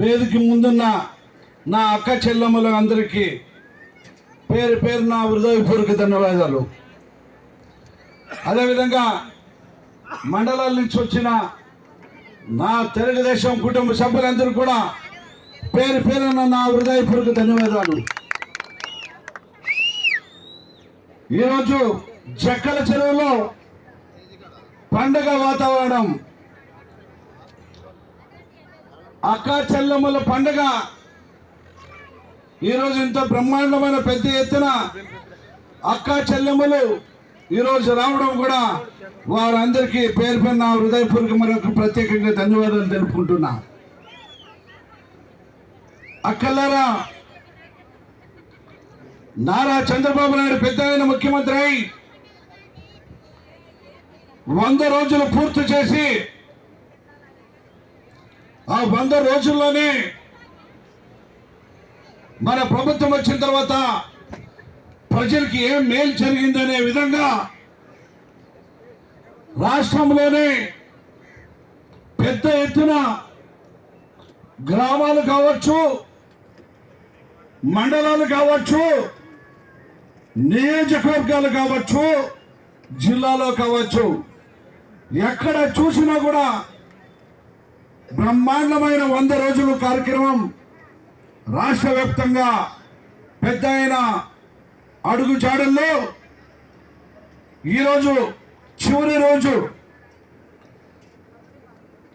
వేదిక ముందున్న నా అక్క చెల్లెమ్మల అందరికీ పేరు పేరు నా హృదయపూర్వక ధన్యవాదాలు. అదేవిధంగా మండలాల నుంచి వచ్చిన నా తెలుగుదేశం కుటుంబ సభ్యులందరూ కూడా పేరు పేరున నా హృదయపూర్వక ధన్యవాదాలు. ఈరోజు జక్కల చెరువులో పండగ వాతావరణం అక్కాచెల్లమ్మల పండగ. ఈరోజు ఇంత బ్రహ్మాండమైన పెద్ద ఎత్తున అక్క చెల్లెమ్మలు ఈరోజు రావడం కూడా వారందరికీ పేరు పైన హృదయపూర్వక మరొక ప్రత్యేకంగా ధన్యవాదాలు తెలుపుకుంటున్నా. అక్కలారా నారా చంద్రబాబు నాయుడు పెద్ద ఆయన ముఖ్యమంత్రి అయి వంద రోజులు పూర్తి చేసి ఆ వంద రోజుల్లోనే మన ప్రభుత్వం వచ్చిన తర్వాత ప్రజలకి ఏం మేలు జరిగిందనే విధంగా రాష్ట్రంలోనే పెద్ద ఎత్తున గ్రామాలు కావచ్చు మండలాలు కావచ్చు నియోజకవర్గాలు కావచ్చు జిల్లాలో కావచ్చు ఎక్కడ చూసినా కూడా బ్రహ్మాండమైన వంద రోజులు కార్యక్రమం రాష్ట్ర వ్యాప్తంగా పెద్ద అయిన అడుగుజాడల్లో ఈరోజు చివరి రోజు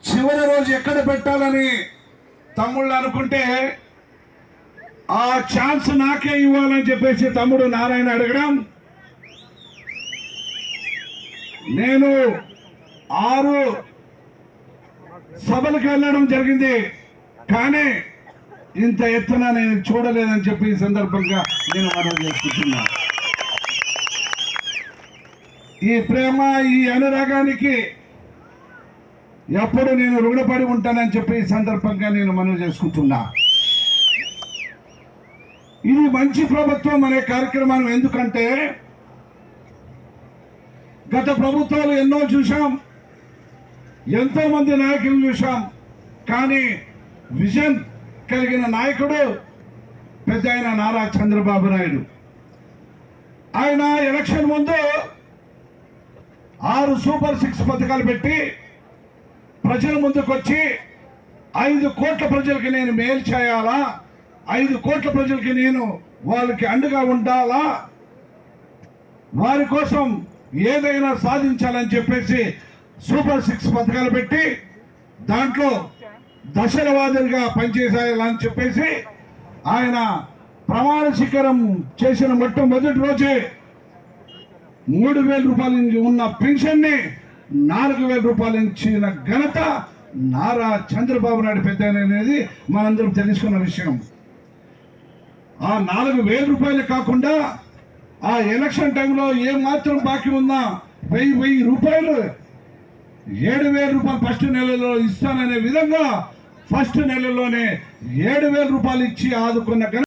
చివరి రోజు ఎక్కడ పెట్టాలని తమ్ముళ్ళు అనుకుంటే ఆ ఛాన్స్ నాకే ఇవ్వాలని చెప్పేసి తమ్ముడు నారాయణ అడగడం. నేను ఆరు సభలకు వెళ్ళడం జరిగింది. కానీ ఇంత ఎత్తున నేను చూడలేదని చెప్పి ఈ సందర్భంగా నేను మనం చేసుకుంటున్నా ఈ ప్రేమ ఈ అనురాగానికి ఎప్పుడు నేను రుణపడి ఉంటానని చెప్పి ఈ సందర్భంగా నేను మనవి చేసుకుంటున్నా. ఇది మంచి ప్రభుత్వం అనే కార్యక్రమాన్ని ఎందుకంటే గత ప్రభుత్వాలు ఎన్నో చూశాం. ఎంతో మంది నాయకులు చూశాం. కానీ విజన్ కలిగిన నాయకుడు పెద్ద ఆయన నారా చంద్రబాబు నాయుడు. ఆయన ఎలక్షన్ ముందు ఆరు సూపర్ సిక్స్ పథకాలు పెట్టి ప్రజల ముందుకు వచ్చి ఐదు కోట్ల ప్రజలకి నేను మేలు చేయాలా? ఐదు కోట్ల ప్రజలకి నేను వాళ్ళకి అండగా ఉండాలా? వారి కోసం ఏదైనా సాధించాలని చెప్పేసి సూపర్ సిక్స్ పథకాలు పెట్టి దాంట్లో దశల వాదులుగా పనిచేసాయని చెప్పేసి ఆయన ప్రమాణ శిఖరం చేసిన మొట్టమొదటి రోజే మూడు వేల రూపాయల నుంచి ఉన్న పెన్షన్ని నాలుగు వేల రూపాయల ఇచ్చిన ఘనత నారా చంద్రబాబు నాయుడు పెద్ద అనేది మనందరం తెలుసుకున్న విషయం. ఆ నాలుగు వేల రూపాయలు కాకుండా ఆ ఎలక్షన్ టైంలో ఏ మాత్రం బాకీ ఉన్నా వెయ్యి వెయ్యి రూపాయలు ఏడు వేల రూపాయలు ఫస్ట్ నెలలో ఇస్తాననే విధంగా ఫస్ట్ నెలలోనే ఏడు వేల రూపాయలు ఇచ్చి ఆదుకున్న